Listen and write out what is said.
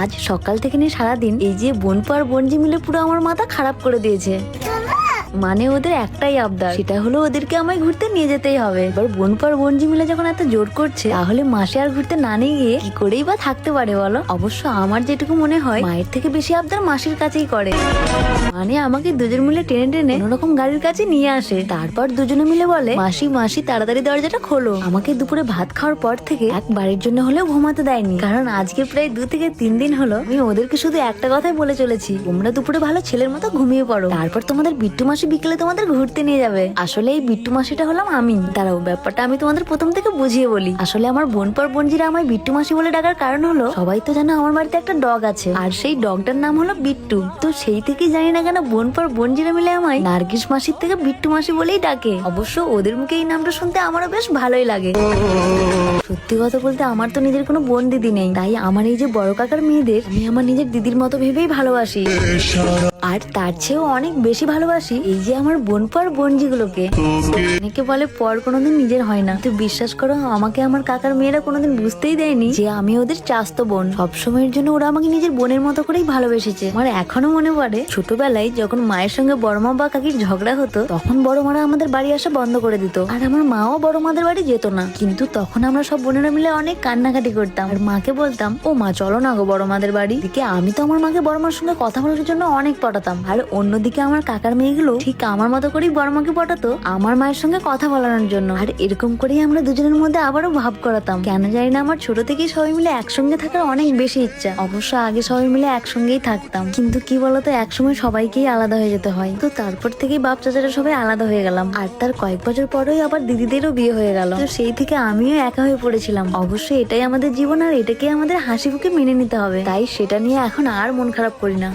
আজ সকাল থেকে নিয়ে সারাদিন এই যে বোনপো আর বোনজি মিলে পুরো আমার মাথা খারাপ করে দিয়েছে। মানে ওদের একটাই আবদার। সেটা হলো ওদেরকে আমায় ঘুরতে নিয়ে যেতেই হবে। এবার বোনপো আর বোনজি মিলে যখন এত জোর করছে, তাহলে মাসে আর ঘুরতে না নিয়ে গিয়ে কি করেই বা থাকতে পারে বলো? অবশ্য আমার যেটুকু মনে হয়, মায়ের থেকে বেশি আবদার মাসির কাছেই করে। মানে আমাকে দুজন মিলে টেনে টেনে কোনোরকম গাড়ির কাছে নিয়ে আসে। তারপর দুজনে মিলে বলে, মাসি মাসি, তাড়াতাড়ি দরজাটা খোলো। আমাকে দুপুরে ভাত খাওয়ার পর থেকে এক বাড়ির জন্য হলেও ঘুমাতে দেয়নি। কারণ আজকে প্রায় দু থেকে তিন দিন হলো আমি ওদেরকে শুধু একটা কথাই বলে চলেছি, তোমরা দুপুরে ভালো ছেলের মতো ঘুমিয়ে পড়ো। তারপর তোমাদের বিট্টু মাসি বিকেলে তোমাদের ঘুরতে নিয়ে যাবে। আসলে এই বিট্টু মাসিটা হলাম আমি। দাঁড়াও, ব্যাপারটা আমি তোমাদের প্রথম থেকে বুঝিয়ে বলি। আসলে আমার বোন পর বোনজিরা আমায় বিট্টু মাসি বলে ডাকার কারণ হলো, সবাই তো জানো আমার বাড়িতে একটা ডগ আছে। আর সেই ডগটার নাম হলো বিট্টু। তো সেই থেকেই জানি না কেন বোন পর বোনজিরা মিলে আমায় নার্গিস মাসির থেকে বিট্টু মাসি বলেই ডাকে। অবশ্য ওদের মুখে এই নামটা শুনতে আমারও বেশ ভালোই লাগে। সত্যি কথা বলতে আমার তো নিজের কোনো বোন দিদি নেই। তাই আমার এই যে বড় কাকার মেয়েদের, আমি আমার নিজের দিদির মতো ভেবেই ভালোবাসি। আর তার চেয়েও অনেক বেশি ভালোবাসি এই যে আমার বোন পর বোনজিগুলোকে। অনেকে বলে পর কোনোদিন নিজের হয় না। তো বিশ্বাস করো আমাকে আমার কাকার মেয়েরা কোনোদিন বুঝতেই দেয়নি যে আমি ওদের চাস্তো বোন। সবসময়ের জন্য ওরা আমাকে নিজের বোনের মতো করেই ভালোবেসেছে। আমার এখনও মনে পড়ে ছোটবেলায় যখন মায়ের সঙ্গে বড় মা বা কাকির ঝগড়া হতো তখন বড় মারা আমাদের বাড়ি আসা বন্ধ করে দিত। আর আমার মাও বড় মাদের বাড়ি যেত না। কিন্তু তখন আমরা সব বোনেরা মিলে অনেক কান্নাকাটি করতাম। আর মাকে বলতাম ও মা চলো না গো বড় মাদের বাড়ি। দিকে আমি তো আমার মাকে বড় মার সঙ্গে কথা বলার জন্য অনেক পটাতাম। আর অন্যদিকে আমার কাকার মেয়েগুলো ঠিক আমার মতো করেই বড় মাকে পটাতো, আমার মায়ের সঙ্গে কথা বলানোর জন্য। আর এরকম করেই আমরা দুজনের মধ্যে আবারও ভাব করাতাম। কেন জানি না আমার ছোট থেকেই সবাই মিলে একসঙ্গে থাকার অনেক বেশি ইচ্ছা। অবশ্য আগে সবাই মিলে একসঙ্গেই থাকতাম। কিন্তু কি বলতো, একসময় সবাইকেই আলাদা হয়ে যেতে হয়। তো তারপর থেকেই বাপ চাচারা সবাই আলাদা হয়ে গেলাম। আর তার কয়েক বছর পরেই আবার দিদিদেরও বিয়ে হয়ে গেল। তো সেই থেকে আমিও একা হয়ে পড়েছিলাম। অবশ্যই এটাই আমাদের জীবন আর এটাকে আমাদের হাসি মেনে নিতে হবে। তাই সেটা নিয়ে এখন আর মন খারাপ করি না।